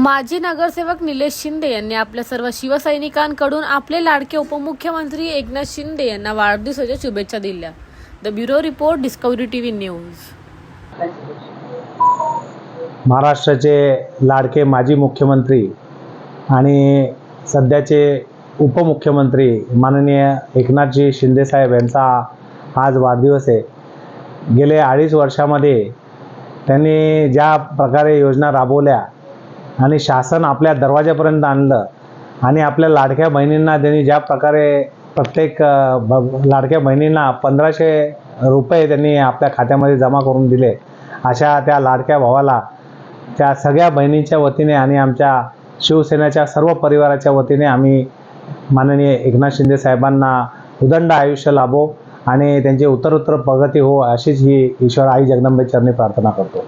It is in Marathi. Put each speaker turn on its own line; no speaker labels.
माजी नगरसेवक निलेश शिंदे यांनी आपल्या सर्व शिवसैनिकांकडून आपले लाडके उपमुख्यमंत्री एकनाथ शिंदे यांना वाढदिवसाच्या शुभेच्छा दिल्या. The bureau report Discovery T V news.
महाराष्ट्राचे लाडके माजी मुख्यमंत्री आणि सध्याचे उपमुख्यमंत्री माननीय एकनाथजी शिंदेसाहेब यांचा आज वाढदिवस आहे. गेले अडीच वर्षामध्ये त्यांनी ज्या प्रकारे योजना राबवल्या आणि शासन आपल्या दरवाजापर्यंत आणलं. आणि आपल्या लाडक्या बहिणींना त्यांनी ज्या प्रकारे प्रत्येक ब- लाडक्या बहिणींना पंधराशे रुपये त्यांनी आपल्या खात्यामध्ये जमा करून दिले. अशा त्या लाडक्या भावाला त्या सगळ्या बहिणींच्या वतीने आणि आमच्या शिवसेनेच्या सर्व परिवाराच्या वतीने आम्ही माननीय एकनाथ शिंदे साहेबांना उदंड आयुष्य लाभो आणि त्यांची उत्तरोत्तर प्रगती हो अशीच ही ईश्वर आई जगदंबे चरणी प्रार्थना करतो.